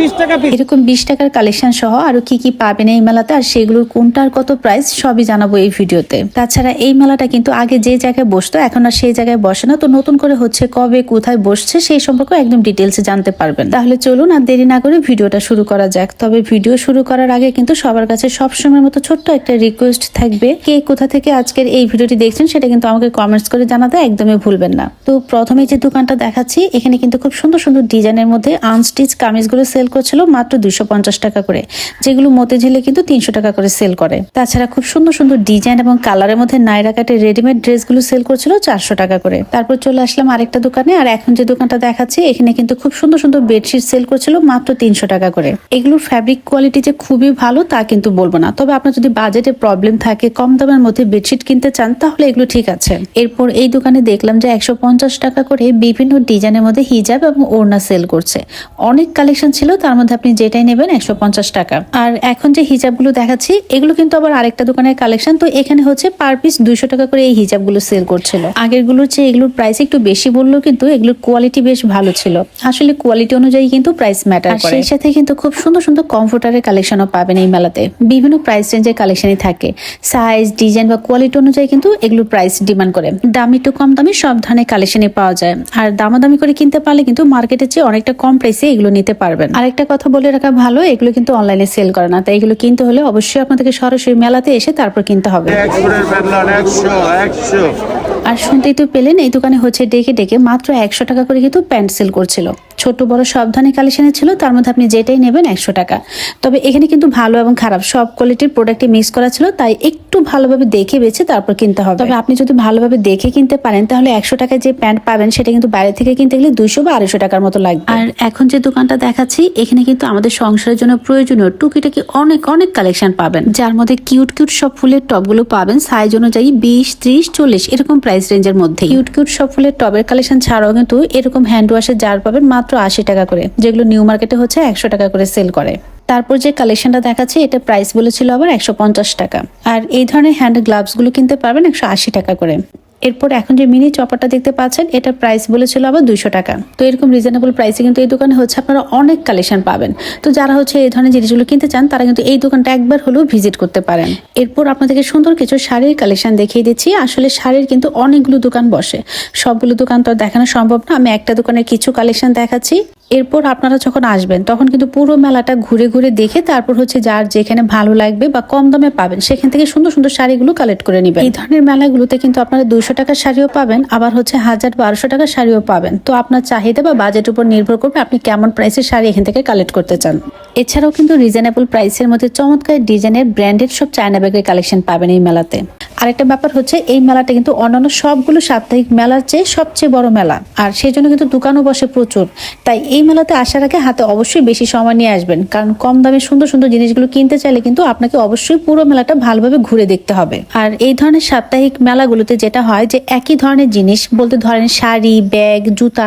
বিশ এরকম বিশ টাকার কালেকশন সহ আরও কি কি পাবেন এই মেলাতে? আর সেগুলোর কোনটার কত প্রাইস সবই জানাব এই ভিডিওতে। তাছাড়া এই মেলাটা কিন্তু আগে যে জায়গায় বসতো, এখন আর সেই জায়গায় বসে না। তো নতুন করে হচ্ছে কবে কোথায় বসছে সেই সম্পর্কে একদম ডিটেলসে জানতে পারবেন। তাহলে চলুন আর দেরি না করে ভিডিওটা শুরু করা যাক। তবে ভিডিও শুরু করার আগে কিন্তু সবার কাছে সবসময়ের মতো ছোট্ট একটা রিকোয়েস্ট থাকবে। কে কোথা থেকে আজকের এই ভিডিওটি দেখছেন সেটা কিন্তু আমাকে কমেন্টস করে জানাতে একদমই ভুলবেন না। তো প্রথমে যে দোকানটা দেখাচ্ছি, এখানে কিন্তু খুব সুন্দর সুন্দর ডিজাইনের মধ্যে আনস্টিচ কামিজগুলো সেল করছিল মাত্র দুইশো পঞ্চাশ টাকা করে, যেগুলো মতিঝিলে কিন্তু তিনশো টাকা করে সেল করে। তাছাড়া খুব সুন্দর সুন্দর ডিজাইন এবং কালারের মধ্যে নাইরা কাটের রেডিমেড ড্রেসগুলো সেল করছিল চারশো টাকা করে। তারপর চলে আসলাম আরেকটা দোকানে, আর এখন যে দোকানটা দেখাচ্ছি, এখানে কিন্তু খুব সুন্দর সুন্দর বেডশিট সেল করছিল মাত্র তিনশো টাকা করে। এগুলোর ফ্যাব্রিক কোয়ালিটি যে খুবই ভালো, তা কিন্তু বলব না। তবে আপনার যদি বাজেটে প্রবলেম থাকে, কম দামের মধ্যে বেডশিট কিনতে চান, তাহলে এগুলো ঠিক আছে। এরপর এই দোকানে দেখলাম যে একশো পঞ্চাশ টাকা করে বিভিন্ন ডিজাইনের মধ্যে হিজাব এবং ওড়না সেল করছে। অনেক কালেকশন ছিল তার মধ্যে আপনি যেটাই নেবেন একশো পঞ্চাশ টাকা। আর এখন যে হিজাবগুলো দেখাচ্ছি এগুলো কিন্তু আবার আরেকটা দোকানের কালেকশন। তো এখানে হচ্ছে পার পিস দুইশো টাকা করে এই হিজাবগুলো সেল করছিল। আগেরগুলোর চেয়ে এগুলোর প্রাইস একটু বেশি বললেও কিন্তু এগুলোর কোয়ালিটি বেশ ভালো ছিল। আসলে কোয়ালিটি অনুযায়ী কিন্তু প্রাইস ম্যাটার করে। সেই সাথে কিন্তু খুব সুন্দর সুন্দর কমফোর্টারের কালেকশনও পাবেন এই মেলাতে। বিভিন্ন প্রাইস রেঞ্জের কালেকশনই থাকে। সাইজ ডিজাইন বা কোয়ালিটি অনুযায়ী কিন্তু এগুলোর প্রাইস ডিমান্ড করে। দামি টু কম দামি সব ধরনের কালেকশনই পাওয়া যায়। আর দামাদামি করে কিনতে পারলে কিন্তু মার্কেটের চেয়ে অনেকটা কম প্রাইসে এগুলো নিতে পারবেন। আরেকটা কথা বলে রাখা ভালো এগুলো কিন্তু অনলাইনে সেল করে না। তাই এগুলো কিনতে হলে অবশ্যই আপনাদেরকে সরাসরি মেলাতে এসে তারপর কিনতে হবে। আর শুনতেই তো পেলেন এই দোকানে হচ্ছে ডেকে ডেকে মাত্র একশো টাকা করে কিন্তু প্যান্ট সেল করছিল। ছোট বড় সব ধরনের কালেকশনে ছিল তার মধ্যে আপনি যেটাই নেবেন একশো টাকা। তবে এখানে কিন্তু ভালো এবং খারাপ সব কোয়ালিটির প্রোডাক্টে মিক্স করা ছিল তাই একটু ভালোভাবে দেখে বেছে তারপর কিনতে হবে। তবে আপনি যদি ভালোভাবে দেখে কিনতে পারেন তাহলে একশো টাকায় যে প্যান্ট পাবেন সেটা কিন্তু বাইরে থেকে কিনতে গেলে দুইশো বা আড়াইশো টাকার মতো লাগবে। আর এখন যে দোকানটা দেখাচ্ছি এখানে কিন্তু আমাদের সংসারের জন্য প্রয়োজনীয় টুকিটাকি অনেক অনেক কালেকশন পাবেন। যার মধ্যে কিউট কিউট সব ফুলের টপগুলো পাবেন সাইজ অনুযায়ী বিশ ত্রিশ চল্লিশ এরকম প্রাইস রেঞ্জের মধ্যে কিউট কিউট সব ফুলের টবের কালেকশন ছাড়াও কিন্তু এরকম হ্যান্ড ওয়াশের জার পাবেন মাত্র আশি টাকা করে, যেগুলো নিউ মার্কেটে হচ্ছে একশো টাকা করে সেল করে। তারপর যে কালেকশনটা দেখাচ্ছে, এটা প্রাইস বলেছিল আবার একশো পঞ্চাশ টাকা। আর এই ধরনের হ্যান্ড গ্লাভসগুলো কিনতে পারবেন একশো আশি টাকা করে। এরপর এখন যে মিনি চপারটা দেখতে পাচ্ছেন এটা প্রাইস বলেছিল আবার দুইশো টাকা। তো এরকম রিজনেবল প্রাইসে কিন্তু এই দোকানে হচ্ছে, আপনারা অনেক কালেকশন পাবেন। তো যারা হচ্ছে এই ধরনের জিনিসগুলো কিনতে চান, তারা কিন্তু এই দোকানটা একবার হলেও ভিজিট করতে পারেন। এরপর আপনাদেরকে সুন্দর কিছু শাড়ির কালেকশন দেখিয়ে দিচ্ছি। আসলে শাড়ির কিন্তু অনেকগুলো দোকান বসে। সবগুলো দোকান তো দেখানো সম্ভব না। আমি একটা দোকানের কিছু কালেকশন দেখাচ্ছি। এরপর আপনারা যখন আসবেন, তখন কিন্তু পুরো মেলাটা ঘুরে ঘুরে দেখে তারপর হচ্ছে যার যেখানে ভালো লাগবে বা কম দামে পাবেন, সেখান থেকে সুন্দর সুন্দর শাড়িগুলো কালেক্ট করে নেবেন। এই ধরনের মেলাগুলোতে কিন্তু আপনারা দুশো টাকার শাড়িও পাবেন, আবার হচ্ছে হাজার বারোশো টাকার শাড়িও পাবেন। তো আপনার চাহিদা বা বাজেট উপর নির্ভর করবে আপনি কেমন প্রাইসের শাড়ি এখান থেকে কালেক্ট করতে চান। এছাড়াও কিন্তু রিজনেবল প্রাইসের মধ্যে চমৎকার ডিজাইনের ব্র্যান্ডেড সব চায়না ব্যাগের কালেকশন পাবেন এই মেলাতে। আরেকটা ব্যাপার হচ্ছে, এই মেলাটা কিন্তু অন্যান্য সবগুলো সাপ্তাহিক মেলার চেয়ে সবচেয়ে বড় মেলা। আর সেই জন্য কিন্তু দোকানও বসে প্রচুর। তাই এই মেলাতে আসার আগে হাতে অবশ্যই বেশি সময় নিয়ে আসবেন। কারণ কম দামে সুন্দর সুন্দর জিনিসগুলো কিনতে চাইলে কিন্তু আপনাকে অবশ্যই পুরো মেলাটা ভালোভাবে ঘুরে দেখতে হবে। আর এই ধরনের সাপ্তাহিক মেলাগুলোতে যেটা হয় যে, একই ধরনের জিনিস, বলতে ধরেন শাড়ি, ব্যাগ, জুতা,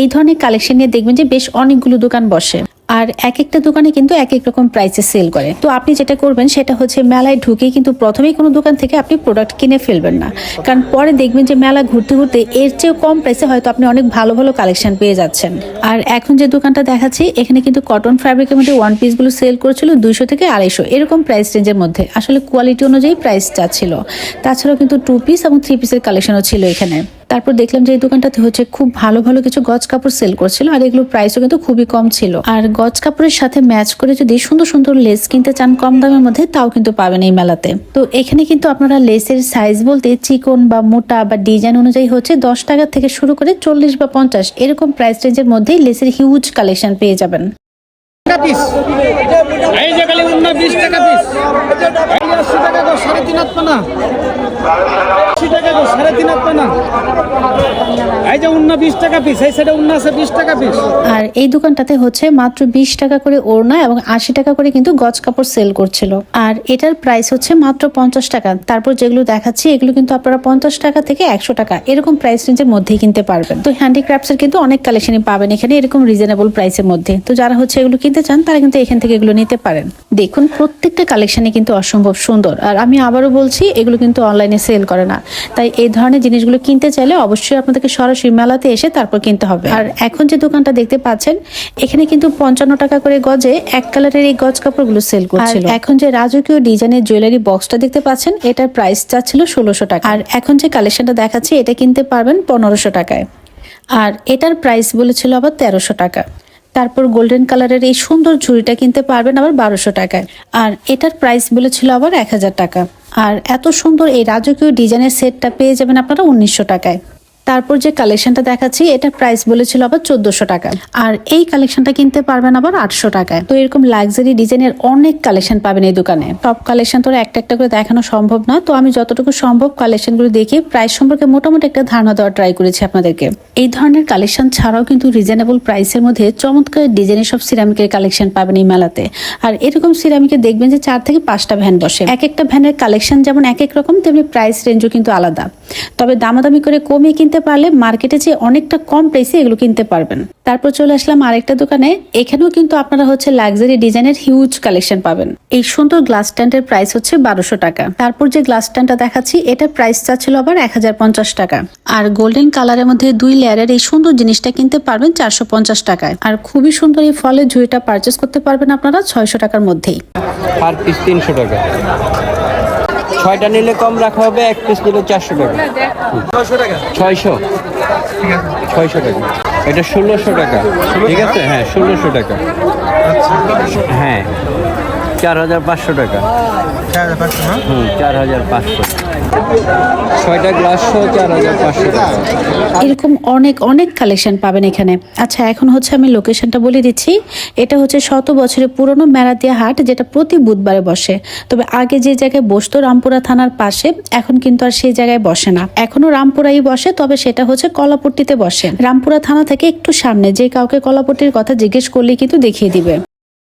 এই ধরনের কালেকশন নিয়ে দেখবেন যে বেশ অনেকগুলো দোকান বসে। আর এক একটা দোকানে কিন্তু এক এক রকম প্রাইসে সেল করে। তো আপনি যেটা করবেন, সেটা হচ্ছে মেলায় ঢুকে কিন্তু প্রথমেই কোনো দোকান থেকে আপনি প্রোডাক্ট কিনে ফেলবেন না। কারণ পরে দেখবেন যে মেলা ঘুরতে ঘুরতে এর চেয়েও কম প্রাইসে হয়তো আপনি অনেক ভালো ভালো কালেকশন পেয়ে যাচ্ছেন। আর এখন যে দোকানটা দেখাচ্ছি, এখানে কিন্তু কটন ফ্যাব্রিকের মধ্যে ওয়ান পিসগুলো সেল করেছিল দুইশো থেকে আড়াইশো। এরকম প্রাইস রেঞ্জের মধ্যে। আসলে কোয়ালিটি অনুযায়ী প্রাইস ছিল। তাছাড়াও কিন্তু টু পিস এবং থ্রি পিসের কালেকশনও ছিল এখানে। তারপর দেখলাম যে এই দোকানটাতে হচ্ছে খুব ভালো ভালো কিছু গজ কাপড় সেল করছিল আর এগুলো প্রাইসও কিন্তু খুবই কম ছিল। আর গজ কাপড়ের সাথে ম্যাচ করে যদি সুন্দর সুন্দর লেস কিনতে চান কম দামের মধ্যে, তাও কিন্তু পাবেন এই মেলাতে। তো এখানে কিন্তু আপনারা লেসের সাইজ বলতে চিকন বা মোটা বা ডিজাইন অনুযায়ী হচ্ছে দশ টাকা থেকে শুরু করে চল্লিশ বা পঞ্চাশ, এরকম প্রাইস রেঞ্জের মধ্যেই লেসের হিউজ কালেকশন পেয়ে যাবেন। টাকা পিস। এই যে খালি উন্না বিশ টাকা পিস। এই আশি টাকা গো, সাড়ে তিন হাত পানা। আশি টাকা গো, সাড়ে তিন হাত পানা। আর এই দোকানটাতে হচ্ছে মাত্র বিশ টাকা করে ওড়না এবং আশি টাকা করে কিন্তু গজ কাপড় সেল করছিল। আর এটার প্রাইস হচ্ছে মাত্র পঞ্চাশ টাকা। তারপর যেগুলো দেখাচ্ছি, এগুলো কিন্তু আপনারা পঞ্চাশ টাকা থেকে একশো টাকা এরকম প্রাইস রেঞ্জের মধ্যেই কিনতে পারবেন। তো হ্যান্ডিক্রাফটস কিন্তু অনেক কালেকশনই পাবেন এখানে এরকম রিজনেবল প্রাইসের মধ্যে। তো যারা হচ্ছে এগুলো কিনতে নিতে চান তারা কিন্তু এখান থেকে এগুলো নিতে পারেন। দেখুন প্রত্যেকটা কালেকশনই কিন্তু অসম্ভব সুন্দর। আর আমি আবারও বলছি এগুলো কিন্তু অনলাইনে সেল করে না। তাই এই ধরনের জিনিসগুলো কিনতে চাইলে অবশ্যই আপনাদেরকে সরাসরি মেলাতে এসে তারপর কিনতে হবে। আর এখন যে দোকানটা দেখতে পাচ্ছেন এখানে কিন্তু পঞ্চান্ন টাকা করে গজে এক কালারের এই গজ কাপড়গুলো সেল করছিল। এখন যে রাজকীয় ডিজাইনের জুয়েলারি বক্সটা দেখতে পাচ্ছেন এটার প্রাইস চাচ্ছিল ষোলোশো টাকা। আর এখন যে কালেকশনটা দেখাচ্ছি এটা কিনতে পারবেন পনেরোশো টাকায়। আর এটার প্রাইস বলেছিল আবার তেরোশো টাকা। তারপর গোল্ডেন কালারের এই সুন্দর ঝুড়িটা কিনতে পারবেন আবার বারোশো টাকায়। আর এটার প্রাইস বলেছিল আবার এক হাজার টাকা। আর এত সুন্দর এই রাজকীয় ডিজাইনের সেটটা পেয়ে যাবেন আপনারা উনিশশো টাকায়। তারপর যে কালেকশনটা দেখাচ্ছি, এটা প্রাইস বলেছিল আবার চোদ্দশো টাকা। আর এই কালেকশনটা কিনতে পারবেন আবার আটশো টাকায়। তো এরকম লাক্সারি ডিজাইনের অনেক কালেকশন পাবেন এই দোকানে। টপ কালেকশন তো একটা একটা করে দেখানো সম্ভব না তো আমি যতটুকু সম্ভব কালেকশনগুলো দেখে প্রাইস সম্পর্কে মোটামুটি একটা ধারণা দেওয়ার ট্রাই করেছি আপনাদেরকে। এই ধরনের কালেকশন ছাড়াও কিন্তু রিজনেবল প্রাইসের মধ্যে চমৎকার ডিজাইনের সব সিরামিকের কালেকশন পাবেন এই মেলাতে। আর এরকম সিরামিকে দেখবেন যে চার থেকে পাঁচটা ভ্যান বসে। এক একটা ভ্যানের কালেকশন যেমন এক এক রকম, তেমনি প্রাইস রেঞ্জও কিন্তু আলাদা। তবে দামাদামি করে কমিয়ে কিনতে পারলে মার্কেটে যে অনেকটা কম প্রাইসে এগুলো কিনতে পারবেন। তারপর চলে আসলাম আরেকটা দোকানে। এখানেও কিন্তু আপনারা হচ্ছে লাক্সারি ডিজাইনের হিউজ কালেকশন পাবেন। এই সুন্দর গ্লাস স্ট্যান্ডের প্রাইস হচ্ছে বারোশো টাকা। তারপর যে গ্লাস স্ট্যান্ডটা দেখাচ্ছি এটার প্রাইস চাচ্ছিল আবার এক হাজার পঞ্চাশ টাকা। আর গোল্ডেন কালারের মধ্যে দুই লেয়ারের এই সুন্দর জিনিসটা কিনতে পারবেন চারশো পঞ্চাশ টাকায়। আর খুবই সুন্দর এই ফলের ঝুড়িটা পারচেস করতে পারবেন আপনারা ছয়শো টাকার মধ্যেই। তিনশো টাকা। ছয়টা নিলে কম রাখা হবে এক পিস নিলে চারশো টাকা। ছয়শো ছয়শো। টাকা। এটা ষোলোশো টাকা। ঠিক আছে? হ্যাঁ ষোলোশো টাকা। হ্যাঁ। চার হাজার পাঁচশো টাকা। হুম চার হাজার পাঁচশো। ছয়টা গ্লাস সহ চার হাজার পাঁচশো এরকম অনেক অনেক কালেকশন পাবেন এখানে। আচ্ছা এখন হচ্ছে আমি লোকেশনটা বলে দিচ্ছি। এটা হচ্ছে শত বছরের পুরনো মেরাদিয়া হাট যেটা প্রতি বুধবারে বসে। তবে আগে যে জায়গায় বসতো রামপুরা থানার পাশে এখন কিন্তু আর সেই জায়গায় বসে না। এখনও রামপুরাই বসে তবে সেটা হচ্ছে কলাপট্টিতে বসে। রামপুরা থানা থেকে একটু সামনে যে কাউকে কলাপট্টির কথা জিজ্ঞেস করলেই কিন্তু দেখিয়ে দিবে।